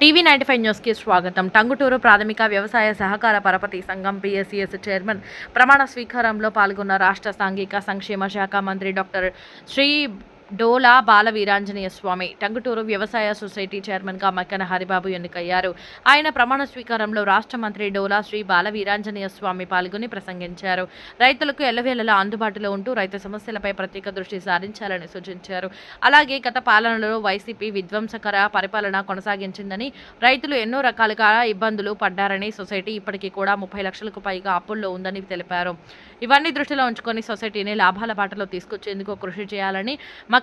TV ninety five న్యూస్కి స్వాగతం. టంగుటూరు ప్రాథమిక వ్యవసాయ సహకార పరపతి సంఘం పిఎస్సిఎస్ చైర్మన్ ప్రమాణ స్వీకారంలో పాల్గొన్న రాష్ట్ర సాంఘిక సంక్షేమ శాఖ మంత్రి డాక్టర్ శ్రీ డోలా బాల వీరాంజనేయ స్వామి. టంగుటూరు వ్యవసాయ సొసైటీ చైర్మన్గా మక్కన హరిబాబు ఎన్నికయ్యారు. ఆయన ప్రమాణ స్వీకారంలో రాష్ట్ర మంత్రి డోలా శ్రీ బాల వీరాంజనేయ స్వామి పాల్గొని ప్రసంగించారు. రైతులకు ఎల్లవేళలా అందుబాటులో ఉంటూ రైతు సమస్యలపై ప్రత్యేక దృష్టి సారించాలని సూచించారు. అలాగే గత పాలనలో వైసీపీ విధ్వంసకర పరిపాలన కొనసాగించిందని రైతులు ఎన్నో రకాలుగా ఇబ్బందులు పడ్డారని సొసైటీ ఇప్పటికీ కూడా ముప్పై లక్షలకు పైగా అప్పుల్లో ఉందని తెలిపారు. ఇవన్నీ దృష్టిలో ఉంచుకొని సొసైటీని లాభాల బాటలో తీసుకొచ్చేందుకు కృషి చేయాలని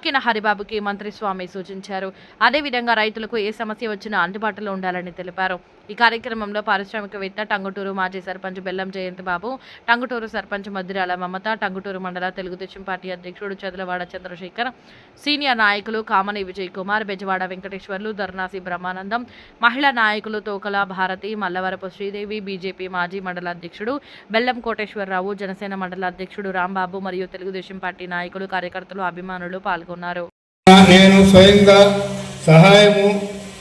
మక్కిన హరిబాబుకి మంత్రి స్వామి సూచించారు. అదేవిధంగా రైతులకు ఏ సమస్య వచ్చినా అందుబాటులో ఉండాలని తెలిపారు. ఈ కార్యక్రమంలో పారిశ్రామికవేత్త టంగుటూరు మాజీ సర్పంచ్ బెల్లం జయంతి బాబు టంగుటూరు సర్పంచ్ మద్దిరాల మమత టంగుటూరు మండల తెలుగుదేశం పార్టీ అధ్యక్షుడు చదలవాడ చంద్రశేఖర్ సీనియర్ నాయకులు కామని విజయ్ కుమార్ బెజవాడ వెంకటేశ్వర్లు ధర్నాసి బ్రహ్మానందం మహిళా నాయకులు తోకల భారతి మల్లవరపు శ్రీదేవి బీజేపీ మాజీ మండల అధ్యక్షుడు బెల్లం కోటేశ్వరరావు జనసేన మండల అధ్యక్షుడు రాంబాబు మరియు తెలుగుదేశం పార్టీ నాయకులు కార్యకర్తలు అభిమానులు పాల్గొన్నారు. నేను స్వయంగా సహాయము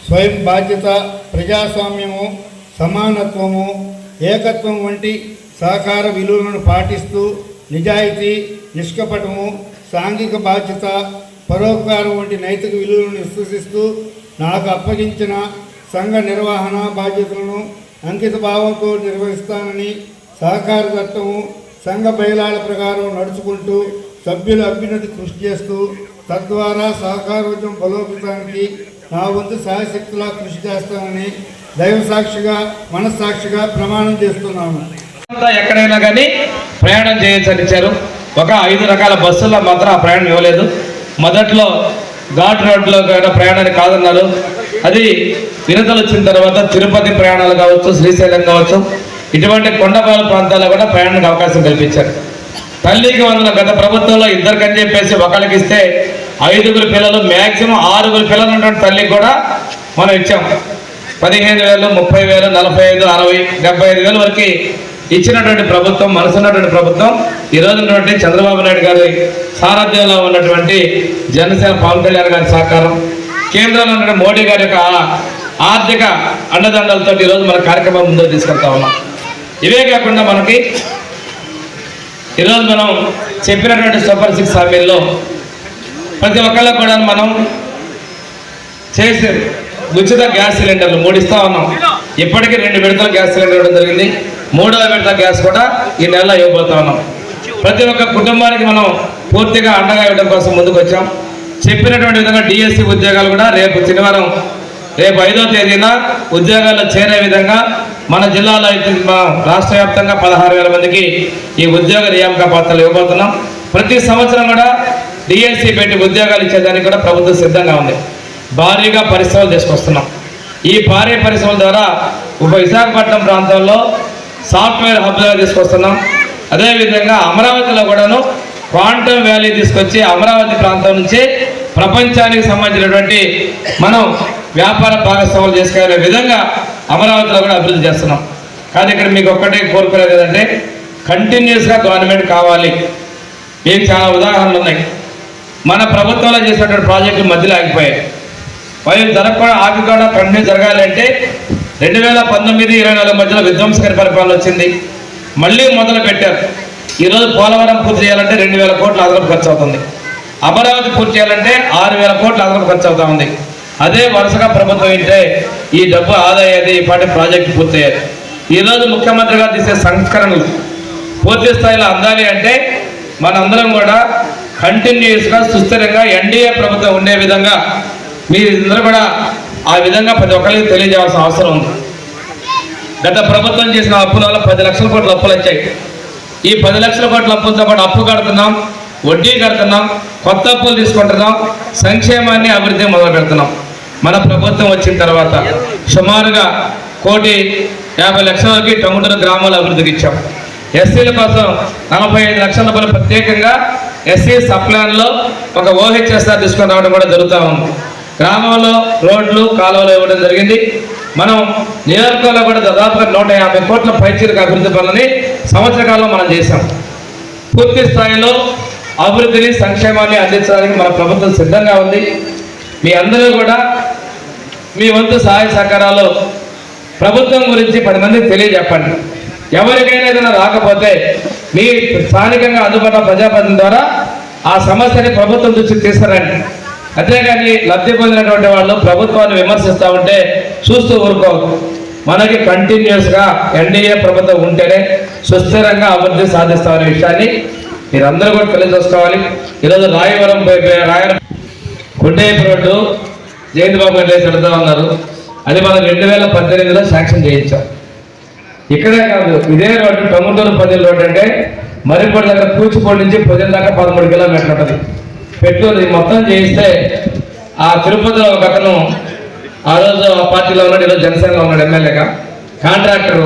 స్వయం బాధ్యత ప్రజాస్వామ్యము సమానత్వము ఏకత్వం వంటి సహకార విలువలను పాటిస్తూ నిజాయితీ నిష్కపటము సాంఘిక బాధ్యత పరోపకారం వంటి నైతిక విలువలను విశ్వసిస్తూ నాకు అప్పగించిన సంఘ నిర్వహణ బాధ్యతలను అంకిత భావంతో నిర్వహిస్తానని సహకార చట్టము సంఘ బయలాల ప్రకారం నడుచుకుంటూ సభ్యుల అభ్యున్నతి కృషి చేస్తూ తద్వారా సహకారోద్యమం బలోపేతానికి నా వంతు సాయశక్తులా కృషి చేస్తానని దైవ సాక్షిగా మనస్సాక్షిగా ప్రమాణం చేస్తున్నాను. అంతా ఎక్కడైనా కానీ ప్రయాణం చేయొచ్చని ఒక ఐదు రకాల బస్సుల్లో మాత్రం ఆ ప్రయాణం ఇవ్వలేదు. మొదట్లో ఘాట్ రోడ్లో కూడా ప్రయాణాన్ని కాదన్నారు. అది వినతలు వచ్చిన తర్వాత తిరుపతి ప్రయాణాలు కావచ్చు శ్రీశైలం కావచ్చు ఇటువంటి కొండపాల ప్రాంతాల్లో కూడా ప్రయాణానికి అవకాశం కల్పించారు. తల్లికి వందల గత ప్రభుత్వంలో ఇద్దరికని చెప్పేసి ఒకరికి ఇస్తే ఐదుగురు పిల్లలు మ్యాక్సిమం ఆరుగురు పిల్లలు ఉన్నటువంటి తల్లికి కూడా మనం ఇచ్చాం. పదిహేను వేలు ముప్పై వేలు నలభై ఐదు అరవై డెబ్బై ఐదు వేల వరకు ఇచ్చినటువంటి ప్రభుత్వం మనసున్నటువంటి ప్రభుత్వం ఈ ఉన్నటువంటి చంద్రబాబు నాయుడు గారి సారథ్యంలో ఉన్నటువంటి జనసేన పవన్ కళ్యాణ్ గారి సహకారం కేంద్రంలో ఉన్న మోడీ గారి యొక్క ఆర్థిక అండదండలతో ఈరోజు మన కార్యక్రమం ముందుకు తీసుకెళ్తా ఉన్నాం. ఇవే కాకుండా మనకి ఈరోజు మనం చెప్పినటువంటి సూపర్ సిక్స్ హామీల్లో ప్రతి ఒక్కళ్ళకి కూడా మనం చేసే ఉచిత గ్యాస్ సిలిండర్లు మూడు ఇస్తా ఉన్నాం. ఇప్పటికీ రెండు విడతల గ్యాస్ సిలిండర్ ఇవ్వడం జరిగింది. మూడవ విడత గ్యాస్ కూడా ఈ నెలలో ఇవ్వబోతా ఉన్నాం. ప్రతి ఒక్క కుటుంబానికి మనం పూర్తిగా అండగా ఇవ్వడం కోసం ముందుకు వచ్చాం. చెప్పినటువంటి విధంగా డిఎస్సి ఉద్యోగాలు కూడా రేపు శనివారం రేపు ఐదో తేదీన ఉద్యోగాల్లో చేరే విధంగా మన జిల్లాలో అయితే మా రాష్ట్ర వ్యాప్తంగా పదహారు వేల మందికి ఈ ఉద్యోగ నియామక పాత్రలు ఇవ్వబోతున్నాం. ప్రతి సంవత్సరం కూడా డిఎస్సి పెట్టి ఉద్యోగాలు ఇచ్చేదానికి కూడా ప్రభుత్వం సిద్ధంగా ఉంది. భారీగా పరిశ్రమలు తీసుకొస్తున్నాం. ఈ భారీ పరిశ్రమల ద్వారా ఉప విశాఖపట్నం ప్రాంతంలో సాఫ్ట్వేర్ హబ్గా తీసుకొస్తున్నాం. అదేవిధంగా అమరావతిలో కూడాను క్వాంటమ్ వ్యాలీ తీసుకొచ్చి అమరావతి ప్రాంతం నుంచి ప్రపంచానికి సంబంధించినటువంటి మనం వ్యాపార భాగస్వాములు చేసుకునే విధంగా అమరావతిలో కూడా అభివృద్ధి చేస్తున్నాం. కానీ ఇక్కడ మీకు ఒక్కటే కోరుకునేది ఏంటంటే కంటిన్యూస్గా గవర్నమెంట్ కావాలి. మీకు చాలా ఉదాహరణలు ఉన్నాయి. మన ప్రభుత్వంలో చేసినటువంటి ప్రాజెక్టు మధ్యలో ఆగిపోయాయి. అవి జరగకుండా ఆపి కూడా కంటిన్యూ జరగాలి అంటే రెండు వేల పంతొమ్మిది ఇరవై నాలుగు మధ్యలో విధ్వంసకర పరిపాలన వచ్చింది. మళ్ళీ మొదలు పెట్టారు. ఈరోజు పోలవరం పూర్తి చేయాలంటే రెండు వేల కోట్ల అదనపు ఖర్చు అవుతుంది. అమరావతి పూర్తి చేయాలంటే ఆరు వేల కోట్ల అదనపు ఖర్చు అవుతా ఉంది. అదే వరుసగా ప్రభుత్వం ఏంటే ఈ డబ్బు ఆదా ఈ పాటి ప్రాజెక్టు పూర్తయ్యేది ఈరోజు ముఖ్యమంత్రి గారు తీసే సంస్కరణలు పూర్తి స్థాయిలో అందాలి అంటే మనందరం కూడా కంటిన్యూస్గా సుస్థిరంగా ఎన్డీఏ ప్రభుత్వం ఉండే విధంగా మీరందరూ కూడా ఆ విధంగా ప్రతి ఒక్కరికి తెలియజేయాల్సిన అవసరం ఉంది. గత ప్రభుత్వం చేసిన అప్పుల వల్ల పది లక్షల కోట్ల అప్పులు వచ్చాయి. ఈ పది లక్షల కోట్ల అప్పులతో పాటు అప్పు కడుతున్నాం వడ్డీ కడుతున్నాం కొత్త అప్పులు తీసుకుంటున్నాం సంక్షేమాన్ని అభివృద్ధి మొదలు పెడుతున్నాం. మన ప్రభుత్వం వచ్చిన తర్వాత సుమారుగా కోటి యాభై లక్షల వరకు గ్రామాలు గ్రామాల అభివృద్ధికి ఇచ్చాం. ఎస్సీల కోసం నలభై ఐదు లక్షల రూపాయలు ప్రత్యేకంగా ఎస్సీ సప్లాన్లో ఒక ఓహెచ్ఎస్ఆర్ తీసుకొని రావడం కూడా జరుగుతూ ఉంది. గ్రామంలో రోడ్లు కాలువలు ఇవ్వడం జరిగింది. మనం నియోజకవర్గంలో కూడా దాదాపుగా నూట యాభై కోట్ల పైచీలకు అభివృద్ధి పనులని సంవత్సర కాలంలో మనం చేశాం. పూర్తి స్థాయిలో అభివృద్ధిని సంక్షేమాన్ని అందించడానికి మన ప్రభుత్వం సిద్ధంగా ఉంది. మీ అందరూ కూడా మీ వంతు సహాయ సహకారాలు ప్రభుత్వం గురించి పది మందికి తెలియజెప్పండి. ఎవరికైనా ఏదైనా రాకపోతే మీ స్థానికంగా అందుబాటులో ప్రజాప్రతినిధి ద్వారా ఆ సమస్యని ప్రభుత్వం దృష్టికి తీసుకురండి. అంతేగాని లబ్ధి పొందినటువంటి వాళ్ళు ప్రభుత్వాన్ని విమర్శిస్తూ ఉంటే చూస్తూ ఊరుకోవద్దు మనకి కంటిన్యూస్గా ఎన్డీఏ ప్రభుత్వం ఉంటేనే సుస్థిరంగా అభివృద్ధి సాధిస్తామనే విషయాన్ని మీరందరూ కూడా తెలియజేసుకోవాలి. ఈరోజు రాయవరం రాయవరం గుండేపు రోడ్డు జయంతి బాబు గారు లేచి ఉన్నారు. అది మనం రెండు వేల పద్దెనిమిదిలో శాంక్షన్ చేయించాం. ఇక్కడే కాదు ఇదే రోడ్డు టొంగుటూరు పదిహేను రోడ్డు అంటే మరిపూడి దగ్గర కూచిపూడి నుంచి పొదిన దాకా పదమూడు కిలోమీటర్లు ఉంటుంది. పెట్రోల్ మొత్తం చేయిస్తే ఆ తిరుపతిలో ఒక అతను ఆ రోజు ఆ పార్టీలో ఉన్నాడు ఈరోజు జనసేనలో ఉన్నాడు ఎమ్మెల్యేగా. కాంట్రాక్టర్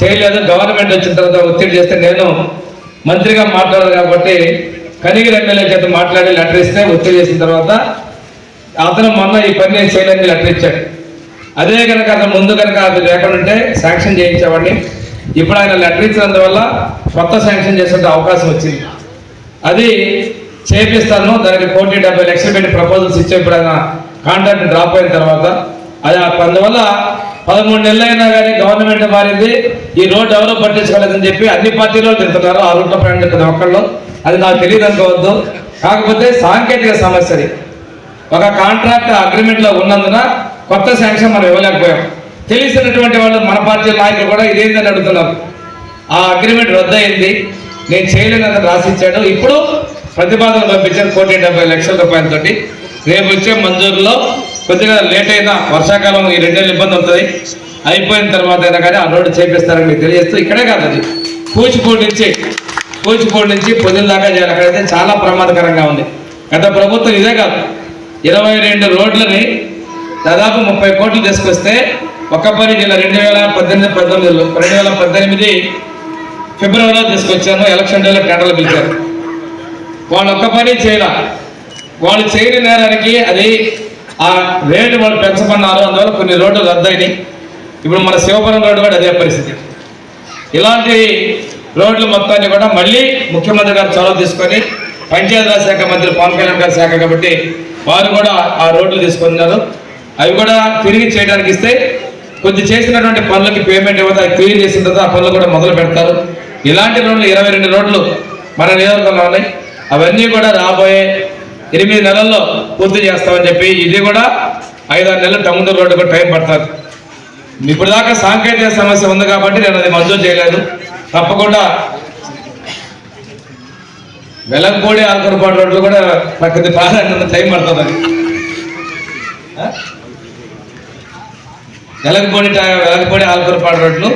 చేయలేదు గవర్నమెంట్ వచ్చిన తర్వాత ఒత్తిడి చేస్తే నేను మంత్రిగా మాట్లాడాలి కాబట్టి కనిగిరి ఎమ్మెల్యే చేత మాట్లాడి లెటర్ ఇస్తే ఒత్తిడి చేసిన తర్వాత అతను మొన్న ఈ పని నేను చేయలేని లెటర్ ఇచ్చాడు. అదే కనుక అతను ముందు కనుక అది లేకుండా ఉంటే శాంక్షన్ చేయించేవాడిని ఇప్పుడు ఆయన లెటర్ ఇచ్చినందువల్ల కొత్త శాంక్షన్ చేసే అవకాశం వచ్చింది. అది చేపిస్తాను. దానికి కోటి డెబ్బై లక్షలు పెట్టి ప్రపోజల్స్ ఇచ్చే. ఇప్పుడు ఆయన కాంట్రాక్ట్ డ్రాప్ అయిన తర్వాత అది అందువల్ల పదమూడు నెలలు అయినా కానీ గవర్నమెంట్ మారింది. ఈ రోడ్ ఎవరో పట్టించుకోలేదని చెప్పి అన్ని పార్టీలో తిరుగుతున్నారు ఆ రూట్లో ప్రయాణిస్తున్న ఒక్కళ్ళు. అది నాకు తెలియదు అనుకోవద్దు. కాకపోతే సాంకేతిక సమస్యది. ఒక కాంట్రాక్ట్ అగ్రిమెంట్లో ఉన్నందున కొత్త శాంక్షన్ మనం ఇవ్వలేకపోయాం. తెలిసినటువంటి వాళ్ళు మన పార్టీ నాయకులు కూడా ఇదేందని అడుగుతున్నారు. ఆ అగ్రిమెంట్ రద్దయింది. నేను చేయలేదని రాసిచ్చాడు. ఇప్పుడు ప్రతిపాదన పంపించాను కోటి డెబ్బై లక్షల రూపాయలతోటి. రేపు వచ్చే మంజూరులో కొద్దిగా లేట్ అయినా వర్షాకాలం ఈ రెండేళ్ళు ఇబ్బంది అవుతుంది. అయిపోయిన తర్వాత అయినా కానీ ఆ రోడ్డు చేపిస్తారని మీకు తెలియజేస్తూ ఇక్కడే కాదు అది. కూచిపూడి నుంచి కూచిపూడి నుంచి పొద్దున దాకా చేయాలి. అక్కడైతే చాలా ప్రమాదకరంగా ఉంది. గత ప్రభుత్వం ఇదే కాదు. ఇరవై రెండు రోడ్లని దాదాపు ముప్పై కోట్లు తీసుకొస్తే ఒక్కపల్లి జిల్లా రెండు వేల పద్దెనిమిది పంతొమ్మిదిలో రెండు వేల పద్దెనిమిది ఫిబ్రవరిలో తీసుకొచ్చాను ఎలక్షన్ డేలో టెండర్లు పిలిచారు. వాళ్ళు ఒక్క పని చేయాల. వాళ్ళు చేయని నేరానికి అది ఆ రేటు వాళ్ళు పెంచమన్నారు అందువల్ల కొన్ని రోడ్లు రద్దయినాయి. ఇప్పుడు మన శివపురం రోడ్డు కూడా అదే పరిస్థితి. ఇలాంటి రోడ్లు మొత్తాన్ని కూడా మళ్ళీ ముఖ్యమంత్రి గారు చొరవ తీసుకొని పంచాయతీరాజ్ శాఖ మంత్రి పవన్ కళ్యాణ్ గారి శాఖ కాబట్టి వారు కూడా ఆ రోడ్లు తీసుకున్నారు. అవి కూడా తిరిగి చేయడానికి ఇస్తే కొంచెం చేసినటువంటి పనులకి పేమెంట్ ఇవ్వదు అది క్లియర్ చేసిన తర్వాత ఆ పనులు కూడా మొదలు పెడతారు. ఇలాంటి రోడ్లు ఇరవై రెండు రోడ్లు మన నియోజకవర్గంలో ఉన్నాయి. అవన్నీ కూడా రాబోయే ఎనిమిది నెలల్లో పూర్తి చేస్తామని చెప్పి ఇది కూడా ఐదారు నెలలు టౌన్ రోడ్డు కూడా టైం పడుతుంది. ఇప్పుడు దాకా సాంకేతిక సమస్య ఉంది కాబట్టి నేను అది మంజూరు చేయలేదు. తప్పకుండా వెలంపూడి ఆల్కరపాడు రోడ్లు కూడా నాకు ప్రాధాన్యత టైం పడుతుంది. అది ఆ? వెలంపూడి టై- రోడ్లు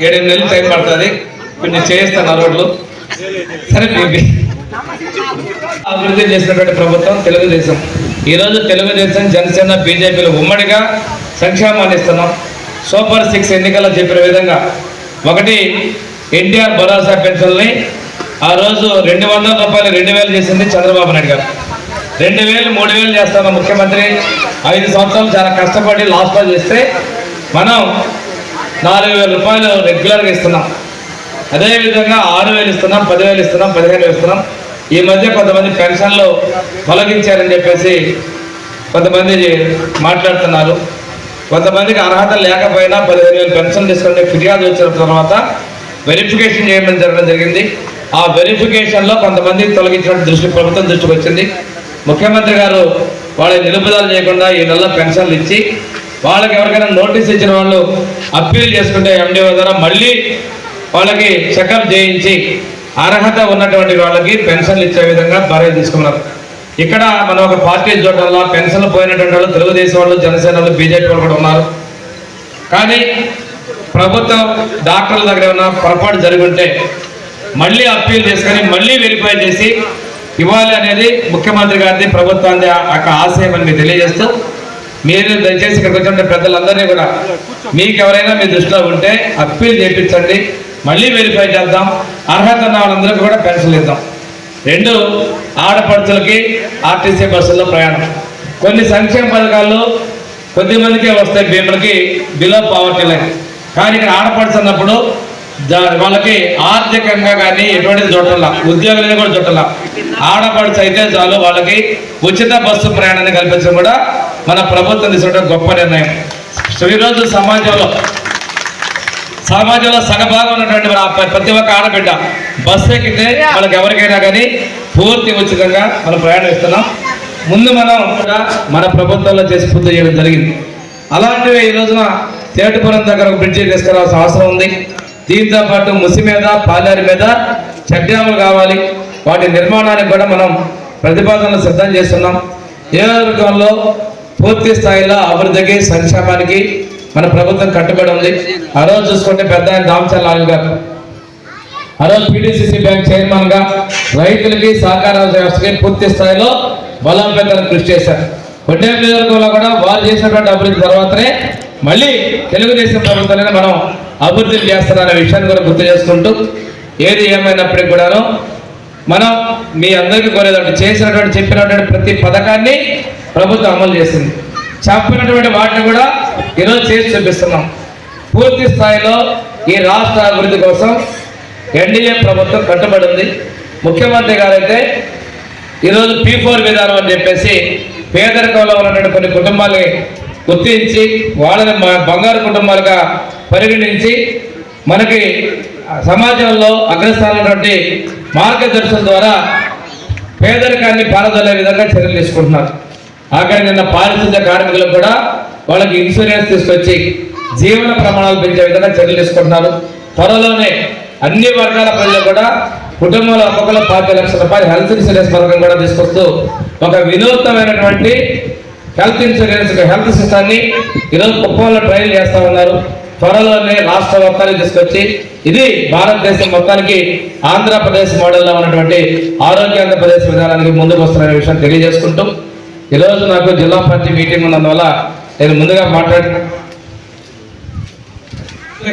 ఏడెనిమిది నెలలు టైం పడుతుంది. కొన్ని చేయిస్తాను ఆ రోడ్లు. సరే అభివృద్ధి చేసినటువంటి ప్రభుత్వం తెలుగుదేశం. ఈరోజు తెలుగుదేశం జనసేన బీజేపీలు ఉమ్మడిగా సంక్షేమాన్ని ఇస్తున్నాం. సూపర్ సిక్స్ ఎన్నికల్లో చెప్పిన విధంగా. ఒకటి ఎన్టీఆర్ భరోసా పెన్షన్ని ఆ రోజు రెండు వందల రూపాయలు రెండు వేలు చేసింది చంద్రబాబు నాయుడు గారు. రెండు వేలు మూడు వేలు చేస్తాను ముఖ్యమంత్రి. ఐదు సంవత్సరాలు చాలా కష్టపడి లాస్ట్లో చేస్తే మనం నాలుగు వేల రూపాయలు రెగ్యులర్గా ఇస్తున్నాం. అదేవిధంగా ఆరు వేలు ఇస్తున్నాం పదివేలు ఇస్తున్నాం పదిహేను ఇస్తున్నాం. ఈ మధ్య కొంతమంది పెన్షన్లు తొలగించారని చెప్పేసి కొంతమంది మాట్లాడుతున్నారు. కొంతమందికి అర్హత లేకపోయినా పదిహేను వేలు పెన్షన్ తీసుకుంటే ఫిర్యాదు వచ్చిన తర్వాత వెరిఫికేషన్ చేయడం జరగడం జరిగింది. ఆ వెరిఫికేషన్లో కొంతమంది తొలగించిన దృష్టి ప్రభుత్వం దృష్టికి వచ్చింది. ముఖ్యమంత్రి గారు వాళ్ళ నిలుపుదల చేయకుండా ఈ నెల పెన్షన్లు ఇచ్చి వాళ్ళకి ఎవరికైనా నోటీస్ ఇచ్చిన వాళ్ళు అప్పీల్ చేసుకుంటే ఎండిఓ ద్వారా మళ్ళీ వాళ్ళకి చెకప్ చేయించి అర్హత ఉన్నటువంటి వాళ్ళకి పెన్షన్లు ఇచ్చే విధంగా భార్య తీసుకున్నారు. ఇక్కడ మనం ఒక పార్టీ చోటల్లో పెన్షన్లు పోయినటువంటి వాళ్ళు తెలుగుదేశం వాళ్ళు జనసేన వాళ్ళు బీజేపీ వాళ్ళు కూడా ఉన్నారు. కానీ ప్రభుత్వం డాక్టర్ల దగ్గర ఏమైనా పొరపాటు జరిగి ఉంటే మళ్ళీ అప్పీల్ చేసుకొని మళ్ళీ వెరిఫై చేసి ఇవ్వాలి అనేది ముఖ్యమంత్రి గారిది ప్రభుత్వాన్ని యొక్క ఆశయం అని మీకు తెలియజేస్తూ మీరు దయచేసి ఇక్కడికి వచ్చిన పెద్దలందరినీ కూడా మీకు ఎవరైనా మీ దృష్టిలో ఉంటే అప్పీల్ చేయించండి మళ్ళీ వెరిఫై చేద్దాం. అర్హత ఉన్న వాళ్ళందరికీ కూడా పెన్షన్ ఇద్దాం. రెండు ఆడపడుచులకి ఆర్టీసీ బస్సుల్లో ప్రయాణం. కొన్ని సంక్షేమ పథకాలు కొద్ది మందికే వస్తాయి భీములకి బిలో పావర్టీ లైన్ కానీ ఇక్కడ ఆడపడుచు అన్నప్పుడు వాళ్ళకి ఆర్థికంగా కానీ ఎటువంటి జొట్టల ఉద్యోగులని కూడా జొట్టల ఆడపడుచు అయితే చాలు వాళ్ళకి ఉచిత బస్సు ప్రయాణాన్ని కల్పించడం కూడా మన ప్రభుత్వం తీసుకుంటే గొప్ప నిర్ణయం. సో ఈరోజు సమాజంలో సమాజంలో సగభాగం ఉన్నటువంటి మన ప్రతి ఒక్క ఆడబిడ్డ బస్సు ఎక్కితే వాళ్ళకి ఎవరికైనా కానీ పూర్తి ఉచితంగా మనం ప్రయాణం ఇస్తున్నాం ముందు మనం మన ప్రభుత్వంలో చేసి పూర్తి చేయడం జరిగింది. అలాంటివి ఈ రోజున తేటపురం దగ్గర ఒక బ్రిడ్జి తీసుకురావాల్సిన అవసరం ఉంది. దీంతో పాటు ముసి మీద పాలేరు మీద చెక్ కావాలి. వాటి నిర్మాణానికి కూడా మనం ప్రతిపాదనలు సిద్ధం చేస్తున్నాం. నియోజకవర్గంలో పూర్తి స్థాయిలో అభివృద్ధికి సంక్షేమానికి మన ప్రభుత్వం కట్టుబడి ఉంది. ఆ రోజు చూసుకుంటే పెద్ద ఆయన దామచల్ లాల్ గారు. ఆ రోజు పిటిసిసి బ్యాంక్ చైర్మన్గా రైతులకి సహకార వ్యవస్థకి పూర్తి స్థాయిలో బలోపేతం కృషి చేశారు. వడ్డే నియోజకవర్గంలో కూడా వారు చేసినటువంటి అభివృద్ధి తర్వాతనే మళ్ళీ తెలుగుదేశం ప్రభుత్వాన్ని మనం అభివృద్ధి చేస్తారనే విషయాన్ని కూడా గుర్తు చేసుకుంటూ ఏది ఏమైనప్పటికీ కూడాను మనం మీ అందరికీ కోరేదంటే చేసినటువంటి చెప్పినటువంటి ప్రతి పథకాన్ని ప్రభుత్వం అమలు చేసింది. చెప్పినటువంటి వాటిని కూడా ఈరోజు చేసి చూపిస్తున్నాం. పూర్తి స్థాయిలో ఈ రాష్ట్ర అభివృద్ధి కోసం ఎన్డీఏ ప్రభుత్వం కట్టుబడి ఉంది. ముఖ్యమంత్రి గారైతే ఈరోజు పీ ఫోర్ విధానం అని చెప్పేసి పేదరికంలో ఉన్నటువంటి కొన్ని కుటుంబాలని గుర్తించి వాళ్ళని బంగారు కుటుంబాలుగా పరిగణించి మనకి సమాజంలో అగ్రస్థానం మార్గదర్శనం ద్వారా పేదరికాన్ని పారదొలే విధంగా చర్యలు తీసుకుంటున్నారు. ఆఖరి నిన్న పారిశుద్ధ్య కార్మికులకు కూడా వాళ్ళకి ఇన్సూరెన్స్ తీసుకొచ్చి జీవన ప్రమాణాలు పెంచే విధంగా చర్యలు తీసుకుంటున్నారు. త్వరలోనే అన్ని వర్గాల ప్రజలు కూడా కుటుంబంలో ఒక్కొక్కరు పాతి లక్షల రూపాయలు హెల్త్ ఇన్సూరెన్స్ పథకం కూడా తీసుకొస్తూ ఒక వినూత్నమైనటువంటి హెల్త్ ఇన్సూరెన్స్ హెల్త్ సిస్టాన్ని ఈరోజు కుప్పంలో ట్రయల్ చేస్తా ఉన్నారు. త్వరలోనే రాష్ట్ర మొత్తానికి తీసుకొచ్చి ఇది భారతదేశం మొత్తానికి ఆంధ్రప్రదేశ్ మోడల్లో ఉన్నటువంటి ఆరోగ్య ఆంధ్రప్రదేశ్ విధానానికి ముందుకు వస్తున్న విషయం తెలియజేసుకుంటూ ఈరోజు నాకు జిల్లా పార్టీ మీటింగ్ ఉన్నందువల్ల నేను ముందుగా మాట్లాడి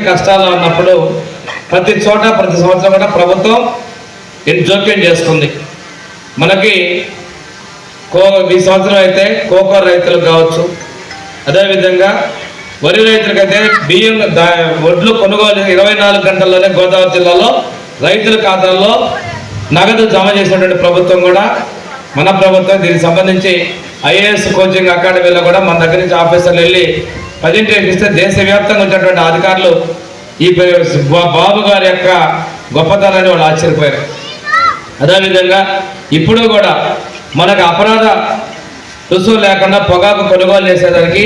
కష్టాలు ఉన్నప్పుడు ప్రతి చోట ప్రతి సంవత్సరం కూడా ప్రభుత్వం ఇది జోక్యం చేసుకుంది. మనకి కో ఈ సంవత్సరం అయితే కోకో రైతులకు కావచ్చు. అదేవిధంగా వరి రైతులకైతే బియ్యం దా- వడ్లు కొనుగోలు ఇరవై నాలుగు గంటల్లోనే గోదావరి జిల్లాలో రైతుల ఖాతాల్లో నగదు జమ చేసినటువంటి ప్రభుత్వం కూడా మన ప్రభుత్వం దీనికి సంబంధించి ఐఏఎస్ కోచింగ్ అకాడమీలో కూడా మన దగ్గర నుంచి ఆఫీసర్లు వెళ్ళి ప్రజెంటేషన్ ఇస్తే దేశవ్యాప్తంగా ఉన్నటువంటి అధికారులు ఈ బాబు గారి యొక్క గొప్పతనాన్ని వాళ్ళు ఆశ్చర్యపోయారు. అదేవిధంగా ఇప్పుడు కూడా మనకు అపరాధ రుసుము లేకుండా పొగాకు కొనుగోలు చేసేదానికి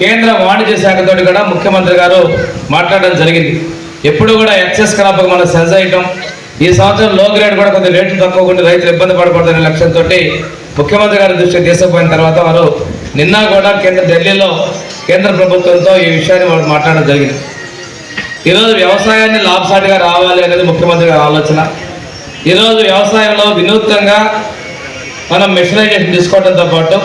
కేంద్ర వాణిజ్య శాఖతో కూడా ముఖ్యమంత్రి గారు మాట్లాడడం జరిగింది. ఎప్పుడు కూడా ఎక్సెస్ క్రాప్కి మనం సెన్స్ అయ్యటం ఈ సంవత్సరం లో గ్రేడ్ కూడా కొంచెం రేట్లు తక్కువ ఉండి రైతులు ఇబ్బంది పడకూడదనే లక్ష్యంతో ముఖ్యమంత్రి గారి దృష్టికి తీసుకుపోయిన తర్వాత వారు నిన్న కూడా కేంద్ర ఢిల్లీలో కేంద్ర ప్రభుత్వంతో ఈ విషయాన్ని వారు మాట్లాడడం జరిగింది. ఈరోజు వ్యవసాయాన్ని లాభసాటిగా రావాలి అనేది ముఖ్యమంత్రి గారి ఆలోచన. ఈరోజు వ్యవసాయంలో వినూత్నంగా మనం మెషినైజేషన్ తీసుకోవడంతో పాటు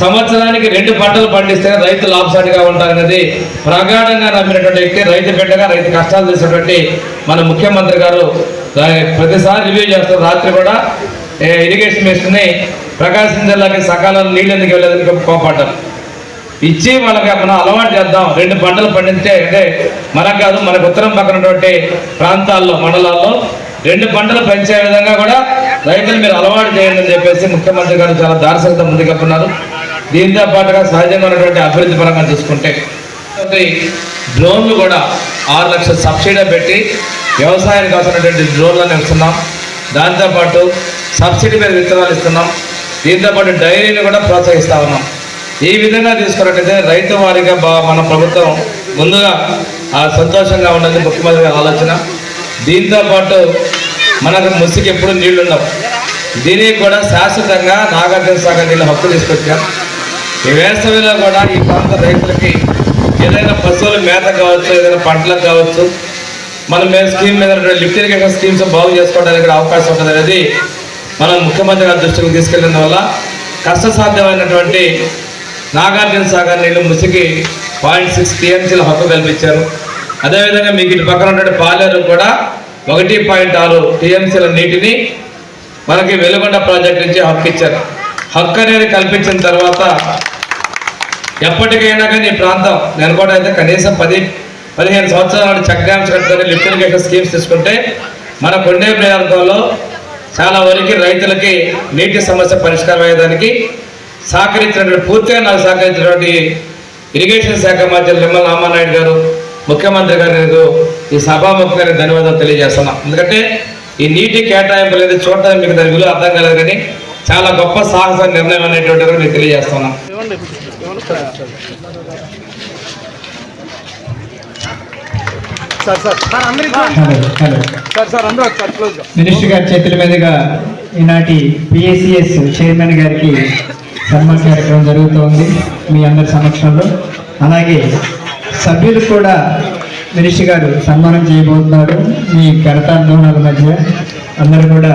సంవత్సరానికి రెండు పంటలు పండిస్తే రైతు లాభసాటిగా ఉంటారనేది ప్రగాఢంగా నమ్మినటువంటి వ్యక్తి రైతు బిడ్డగా రైతు కష్టాలు చేసినటువంటి మన ముఖ్యమంత్రి గారు ప్రతిసారి రివ్యూ చేస్తారు. రాత్రి కూడా ఇరిగేషన్ మిషన్ని ప్రకాశం జిల్లాకి సకాలంలో నీళ్ళు ఎందుకు వెళ్ళేదని కోపాడ్డారు. ఇచ్చి వాళ్ళకి మనం అలవాటు చేద్దాం. రెండు పంటలు పండించే అంటే మనకు కాదు మనకు ఉత్తరం పక్కనటువంటి ప్రాంతాల్లో మండలాల్లో రెండు పంటలు పెంచే విధంగా కూడా రైతులు మీరు అలవాటు చేయండి అని చెప్పేసి ముఖ్యమంత్రి గారు చాలా దార్శకత ముందుకెళ్తున్నారు దీంతో పాటుగా సహజంగా ఉన్నటువంటి అభివృద్ధి పరంగా చూసుకుంటే డ్రోన్లు కూడా ఆరు లక్షల సబ్సిడీ పెట్టి వ్యవసాయానికి అవసరమైనటువంటి డ్రోన్లను ఇస్తున్నాం. దాంతోపాటు సబ్సిడీ మీద విత్తనాలు ఇస్తున్నాం. దీంతోపాటు డైరీని కూడా ప్రోత్సహిస్తా ఉన్నాం. ఈ విధంగా తీసుకున్నట్టయితే రైతు వారిగా మన ప్రభుత్వం ముందుగా ఆ సంతోషంగా ఉన్నది ముఖ్యమంత్రి ఆలోచన. దీంతో పాటు మనకు ముసికి ఎప్పుడు నీళ్ళు ఉండవు. దీనికి కూడా శాశ్వతంగా నాగార్జున సాగర్ నీళ్ళ హక్కు తీసుకొచ్చాం. ఈ వేసవిలో కూడా ఈ ప్రాంత రైతులకి ఏదైనా పశువుల మేత కావచ్చు ఏదైనా పంటలకు కావచ్చు మనం మేము స్కీమ్ మీద లిఫ్ట్ ఇరిగేషన్ స్కీమ్స్ బాగు చేసుకోవడానికి అవకాశం ఉంటుంది అనేది మనం ముఖ్యమంత్రి గారి దృష్టికి తీసుకెళ్ళిన వల్ల కష్టసాధ్యమైనటువంటి నాగార్జున సాగర్ నీళ్ళు ముసికి పాయింట్ సిక్స్ టీఎంసీల హక్కు కల్పించారు. అదేవిధంగా మీకు ఇటు పక్కన ఉన్నటువంటి పాలేరు కూడా ఒకటి పాయింట్ ఆరు టీఎంసీల నీటిని మనకి వెలుగొండ ప్రాజెక్ట్ నుంచి హక్కు ఇచ్చారు. హక్కు అనేది కల్పించిన తర్వాత ఎప్పటికైనా కానీ ఈ ప్రాంతం నేను కూడా అయితే కనీసం పది పదిహేను సంవత్సరాల నాటి చెక్ డ్యామ్స్ కట్టుకొని లిఫ్ట్ ఇరిగేషన్ స్కీమ్స్ తీసుకుంటే మన కొండే ప్రాంతంలో చాలా వరకు రైతులకి నీటి సమస్య పరిష్కారం అయ్యేదానికి సహకరించినటువంటి పూర్తిగా నాకు సహకరించినటువంటి ఇరిగేషన్ శాఖ మధ్య నిమ్మల రామానాయుడు గారు ముఖ్యమంత్రి గారు ఈ సభాముఖంగా ధన్యవాదాలు తెలియజేస్తున్నాం. ఎందుకంటే ఈ నీటి కేటాయింపు అనేది చూడడానికి మీకు దాని విలువ అర్థం కాలేదు కానీ చాలా గొప్ప సాహస నిర్ణయం అనేటువంటిది కూడా మీకు తెలియజేస్తున్నాం. మినిస్టర్ గారి చేతుల మీదుగా ఈనాటి పిఎస్సిఎస్ చైర్మన్ గారికి సన్మాన కార్యక్రమం జరుగుతోంది మీ అందరి సమక్షంలో. అలాగే సభ్యులు కూడా మినిస్టర్ గారు సన్మానం చేయబోతున్నారు. మీ కరతాందోళనాల మధ్య అందరూ కూడా